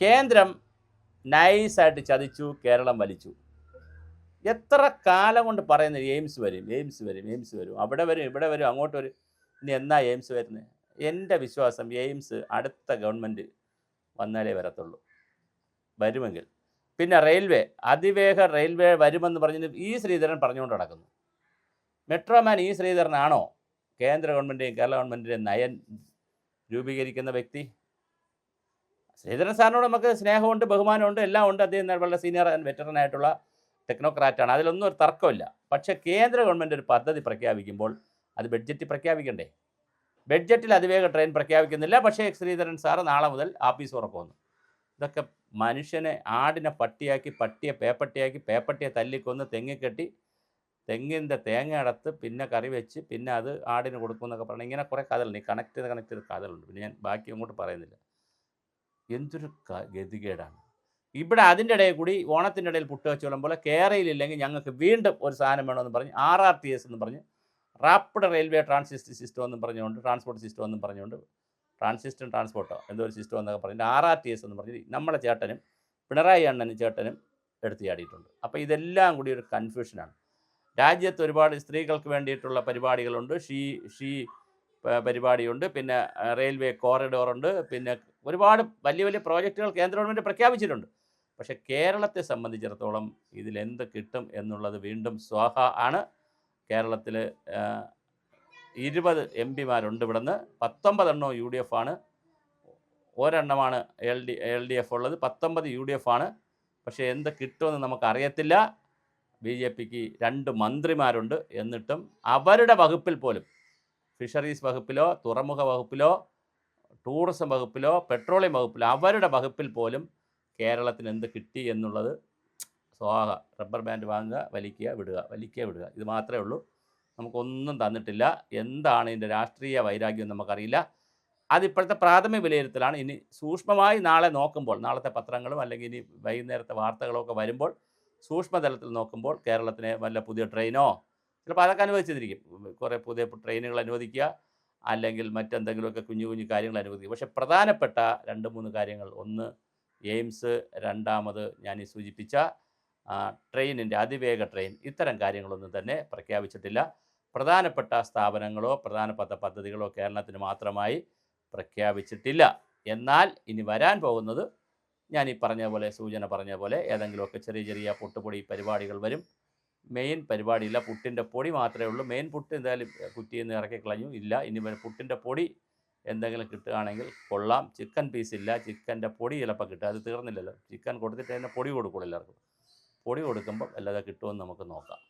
കേന്ദ്രം നൈസായിട്ട് ചതിച്ചു കേരളം വലിച്ചു. എത്ര കാലം കൊണ്ട് പറയുന്നത് എയിംസ് വരും എയിംസ് വരും എയിംസ് വരും. അവിടെ വരും ഇവിടെ വരും അങ്ങോട്ട് വരും. ഇനി എന്നാ എയിംസ് വരുന്നത് എന്റെ വിശ്വാസം എയിംസ് അടുത്ത ഗവൺമെന്റ് വന്നാലേ വരത്തുള്ളൂ. വരുമെങ്കിൽ. പിന്നെ റെയിൽവേ അതിവേഗ റെയിൽവേ വരുമെന്ന് പറഞ്ഞിട്ട് ഈ ശ്രീധരൻ പറഞ്ഞുകൊണ്ട് നടക്കുന്നു. മെട്രോമാൻ ഈ ശ്രീധരനാണോ? കേന്ദ്ര ഗവൺമെന്റിന്റെയും കേരള ഗവൺമെന്റിന്റെയും നയൻ രൂപീകരിക്കുന്ന വ്യക്തി? ശ്രീധരൻ സാറിനോട് നമുക്ക് സ്നേഹമുണ്ട് ബഹുമാനമുണ്ട് എല്ലാം ഉണ്ട് അദ്ദേഹം വളരെ സീനിയർ ആൻഡ് വെറ്ററൻ ആയിട്ടുള്ള ടെക്നോക്രാറ്റാണ് അതിലൊന്നും ഒരു തർക്കമില്ല. പക്ഷേ കേന്ദ്ര ഗവൺമെന്റ് ഒരു പദ്ധതി പ്രഖ്യാപിക്കുമ്പോൾ അത് ബഡ്ജറ്റിൽ പ്രഖ്യാപിക്കണ്ടേ? ബഡ്ജറ്റിൽ അതിവേഗ ട്രെയിൻ പ്രഖ്യാപിക്കുന്നില്ല. പക്ഷേ ശ്രീധരൻ സാറ് നാളെ മുതൽ ആഫീസ് ഉറക്കുമെന്ന് ഇതൊക്കെ മനുഷ്യനെ ആടിനെ പട്ടിയാക്കി പട്ടിയെ പേപ്പട്ടിയാക്കി പേപ്പട്ടിയെ തല്ലിക്കൊന്ന് തെങ്ങിക്കെട്ടി തെങ്ങിന്റെ തേങ്ങ അടത്ത് പിന്നെ കറി വെച്ച് പിന്നെ അത് ആടിന് കൊടുക്കുമെന്നൊക്കെ പറഞ്ഞാൽ ഇങ്ങനെ കുറേ കഥകളുണ്ട്. ഈ കണക്ട് ചെയ്ത് കണക്ട് ചെയ്ത് കഥകളുണ്ട്. പിന്നെ ഞാൻ ബാക്കി അങ്ങോട്ട് പറയുന്നില്ല. എന്തൊരു ഗതികേടാണ്. ഇവിടെ അതിന്റെ ഇടയിൽ കൂടി ഓണത്തിന്റെ ഇടയിൽ പുട്ട് വെച്ച് പോലെ കേരളയിലില്ലെങ്കിൽ ഞങ്ങൾക്ക് വീണ്ടും ഒരു സാധനം വേണമെന്ന് പറഞ്ഞ് ആർ ആർ ടി എസ് എന്ന് പറഞ്ഞ് റാപ്പിഡ് റെയിൽവേ ട്രാൻസിസ്റ്റ് സിസ്റ്റം എന്നും പറഞ്ഞുകൊണ്ട് ട്രാൻസ്പോർട്ട് സിസ്റ്റം എന്നും പറഞ്ഞുകൊണ്ട് ട്രാൻസിസ്റ്റും ട്രാൻസ്പോർട്ടോ എന്തോ ഒരു സിസ്റ്റം എന്നൊക്കെ പറഞ്ഞിട്ട് ആർ ആർ ടി എസ് എന്ന് പറഞ്ഞ് നമ്മളെ ചേട്ടനും പിണറായി അണ്ണനും ചേട്ടനും എടുത്ത് ചാടിയിട്ടുണ്ട്. അപ്പോൾ ഇതെല്ലാം കൂടി ഒരു കൺഫ്യൂഷനാണ് രാജ്യത്ത് ഒരുപാട് സ്ത്രീകൾക്ക് വേണ്ടിയിട്ടുള്ള പരിപാടികളുണ്ട്. ഷീ ഷീ പരിപാടിയുണ്ട്. പിന്നെ റെയിൽവേ കോറിഡോറുണ്ട്. പിന്നെ ഒരുപാട് വലിയ വലിയ പ്രോജക്റ്റുകൾ കേന്ദ്ര ഗവൺമെന്റ് പ്രഖ്യാപിച്ചിട്ടുണ്ട്. പക്ഷേ കേരളത്തെ സംബന്ധിച്ചിടത്തോളം ഇതിൽ എന്ത് കിട്ടും എന്നുള്ളത് വീണ്ടും സ്വാഹ ആണ്. കേരളത്തിൽ ഇരുപത് എം പിമാരുണ്ട് ഇവിടുന്ന്. പത്തൊമ്പതെണ്ണോ യു ഡി എഫ് ആണ്. ഒരെണ്ണമാണ് L D L D F ഉള്ളത്. പത്തൊമ്പത് യു ഡി എഫ് ആണ്. പക്ഷേ എന്ത് കിട്ടുമെന്ന് നമുക്കറിയത്തില്ല. ബി ജെ പിക്ക് രണ്ട് മന്ത്രിമാരുണ്ട് എന്നിട്ടും അവരുടെ വകുപ്പിൽ പോലും ഫിഷറീസ് വകുപ്പിലോ തുറമുഖ വകുപ്പിലോ ടൂറിസം വകുപ്പിലോ പെട്രോളിയം വകുപ്പിലോ അവരുടെ വകുപ്പിൽ പോലും കേരളത്തിന് എന്ത് കിട്ടി എന്നുള്ളത് സ്വാഹ റബ്ബർ ബാൻഡ് വാങ്ങുക വലിക്കുക വിടുക വലിക്കുക വിടുക. ഇത് മാത്രമേ ഉള്ളൂ. നമുക്കൊന്നും തന്നിട്ടില്ല. എന്താണ് ഇതിന്റെ രാഷ്ട്രീയ വൈരാഗ്യം നമുക്കറിയില്ല. അതിപ്പോഴത്തെ പ്രാഥമിക വിലയിരുത്തലാണ്. ഇനി സൂക്ഷ്മമായി നാളെ നോക്കുമ്പോൾ നാളത്തെ പത്രങ്ങളും അല്ലെങ്കിൽ ഇനി വൈകുന്നേരത്തെ വാർത്തകളൊക്കെ വരുമ്പോൾ സൂക്ഷ്മതലത്തിൽ നോക്കുമ്പോൾ കേരളത്തിന് വല്ല പുതിയ ട്രെയിനോ ചിലപ്പോൾ അതൊക്കെ അനുവദിച്ചിരിക്കും. കുറേ പുതിയ ട്രെയിനുകൾ അനുവദിക്കുക അല്ലെങ്കിൽ മറ്റെന്തെങ്കിലുമൊക്കെ കുഞ്ഞു കുഞ്ഞു കാര്യങ്ങൾ അനുവദിക്കുക. പക്ഷേ പ്രധാനപ്പെട്ട രണ്ട് മൂന്ന് കാര്യങ്ങൾ. ഒന്ന് എയിംസ്. രണ്ടാമത് ഞാൻ ഈ സൂചിപ്പിച്ച ട്രെയിനിന്റെ അതിവേഗ ട്രെയിൻ. ഇത്തരം കാര്യങ്ങളൊന്നും തന്നെ പ്രഖ്യാപിച്ചിട്ടില്ല. പ്രധാനപ്പെട്ട സ്ഥാപനങ്ങളോ പ്രധാനപ്പെട്ട പദ്ധതികളോ കേരളത്തിന് മാത്രമായി പ്രഖ്യാപിച്ചിട്ടില്ല. എന്നാൽ ഇനി വരാൻ പോകുന്നത് ഞാൻ ഈ പറഞ്ഞ പോലെ സൂചന പറഞ്ഞ പോലെ ഏതെങ്കിലുമൊക്കെ ചെറിയ ചെറിയ പൊട്ടുപൊടി പരിപാടികൾ വരും. മെയിൻ പരിപാടിയില്ല പുട്ടിന്റെ പൊടി മാത്രമേ ഉള്ളൂ. മെയിൻ പുട്ട് എന്തായാലും കുറ്റിയിൽ ഇറക്കി കളഞ്ഞു ഇല്ല. ഇനി പുട്ടിന്റെ പൊടി എന്തെങ്കിലും കിട്ടുകയാണെങ്കിൽ കൊള്ളാം. ചിക്കൻ പീസ് ഇല്ല. ചിക്കന്റെ പൊടി ചിലപ്പോൾ കിട്ടും. അത് തീർന്നില്ലല്ലോ. ചിക്കൻ കൊടുത്തിട്ട് അതിന്റെ പൊടി കൊടുക്കുള്ളൂ എല്ലാവർക്കും. പൊടി കൊടുക്കുമ്പോൾ അല്ലാതെ കിട്ടുമെന്ന് നമുക്ക് നോക്കാം.